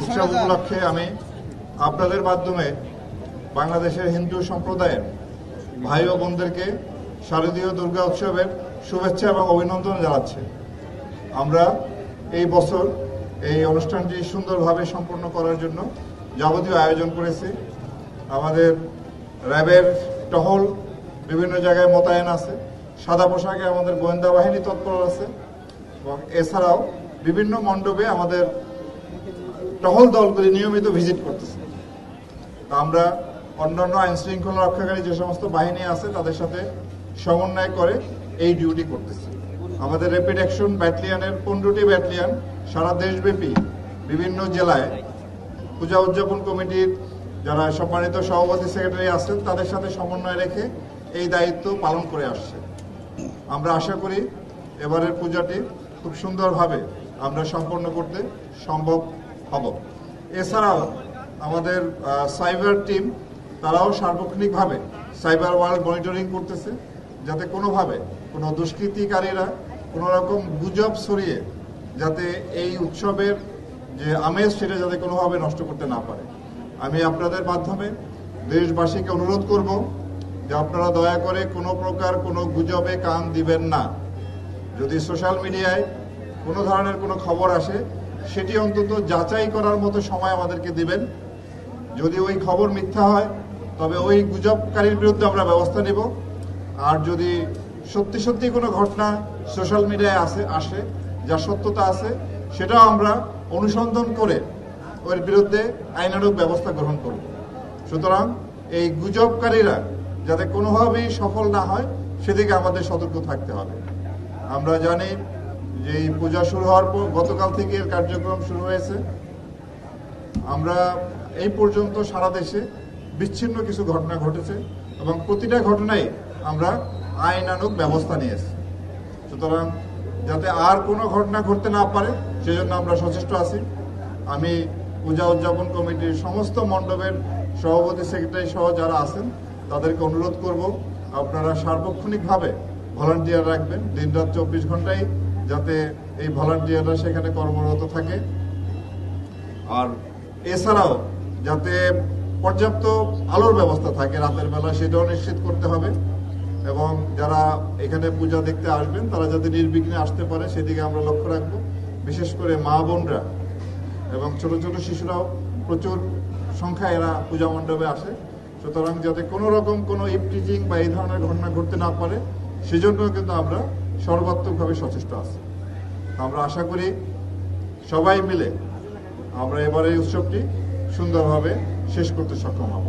উৎসব উপলক্ষে আমি আপনাদের মাধ্যমে বাংলাদেশের হিন্দু সম্প্রদায়ের ভাই ও বোনদেরকে শারদীয় দুর্গা উৎসবের শুভেচ্ছা এবং অভিনন্দন জানাচ্ছি। আমরা এই বছর এই অনুষ্ঠানটি সুন্দরভাবে সম্পন্ন করার জন্য যাবতীয় আয়োজন করেছি। আমাদের র্যাবের টহল বিভিন্ন জায়গায় মোতায়েন আছে। সাদা পোশাকে আমাদের গোয়েন্দা বাহিনী তৎপর আছে। এবং এছাড়াও বিভিন্ন মণ্ডপে আমাদের টহল দল করে নিয়মিত ভিজিট করতেছে। আমরা অন্যান্য আইন শৃঙ্খলা রক্ষাকারী যে সমস্ত বাহিনী আছে, তাদের সাথে সমন্বয় করে এই ডিউটি করতেছি। আমাদের র্যাপিড অ্যাকশন ব্যাটালিয়নের পনেরোটি ব্যাটালিয়ন সারা দেশব্যাপী বিভিন্ন জেলায় পূজা উদযাপন কমিটির যারা সম্মানিত সভাপতি সেক্রেটারি আছেন, তাদের সাথে সমন্বয় রেখে এই দায়িত্ব পালন করে আসছে। আমরা আশা করি এবারের পূজাটি খুব সুন্দরভাবে আমরা সম্পন্ন করতে সম্ভব হব এছাড়াও আমাদের সাইবার টিম, তারাও সার্বক্ষণিকভাবে সাইবার ওয়ার্ল্ড মনিটরিং করতেছে, যাতে কোনোভাবে কোনো দুষ্কৃতিকারীরা কোনো রকম গুজব ছড়িয়ে যাতে এই উৎসবের যে আমেজ, সেটা যাতে কোনোভাবে নষ্ট করতে না পারে। আমি আপনাদের মাধ্যমে দেশবাসীকে অনুরোধ করব যে আপনারা দয়া করে কোনো প্রকার কোনো গুজবে কান দিবেন না। যদি সোশ্যাল মিডিয়ায় কোনো ধরনের কোনো খবর আসে সেটি অন্তত যাচাই করার মতো সময় আমাদেরকে দিবেন। যদি ওই খবর মিথ্যা হয়, তবে ওই গুজবকারীর বিরুদ্ধে আমরা ব্যবস্থা নেব। আর যদি সত্যি সত্যি কোনো ঘটনা সোশ্যাল মিডিয়ায় আসে আসে, যা সত্যতা আছে, সেটাও আমরা অনুসন্ধান করে ওর বিরুদ্ধে আইনানুগ ব্যবস্থা গ্রহণ করব। সুতরাং এই গুজবকারীরা যাতে কোনোভাবেই সফল না হয়, সেদিকে আমাদের সতর্ক থাকতে হবে। আমরা জানি যে এই পূজা শুরু হওয়ার পর গতকাল থেকে এর কার্যক্রম শুরু হয়েছে। আমরা এই পর্যন্ত সারা দেশে বিচ্ছিন্ন কিছু ঘটনা ঘটেছে এবং প্রতিটা ঘটনায় আমরা আইনানুগ ব্যবস্থা নিয়েছি। সুতরাং যাতে আর কোনো ঘটনা ঘটতে না পারে, সেজন্য আমরা সচেষ্ট আছি। আমি পূজা উদযাপন কমিটির সমস্ত মণ্ডপের সভাপতি, সেক্রেটারি সহ যারা আছেন, তাদেরকে অনুরোধ করব, আপনারা সার্বক্ষণিকভাবে ভলান্টিয়ার রাখবেন। দিনরাত চব্বিশ ঘন্টায় যাতে এই ভলান্টিয়াররা সেখানে কর্মরত থাকে। আর এছাড়াও যাতে পর্যাপ্ত আলোর ব্যবস্থা থাকে রাতের বেলা, সেটাও নিশ্চিত করতে হবে। এবং যারা এখানে পূজা দেখতে আসবেন, তারা যাতে নির্বিঘ্নে আসতে পারে, সেদিকে আমরা লক্ষ্য রাখব। বিশেষ করে মা বোনরা এবং ছোট ছোট শিশুরাও প্রচুর সংখ্যায় এরা পূজা মণ্ডপে আসে। সুতরাং যাতে কোনো রকম কোনো ইপটিজিং বা এই ধরনের ঘটনা ঘটতে না পারে সেজন্য কিন্তু আমরা সর্বাত্মকভাবে সচেষ্ট আছে। আমরা আশা করি সবাই মিলে আমরা এবারে এই উৎসবটি সুন্দরভাবে শেষ করতে সক্ষম হব।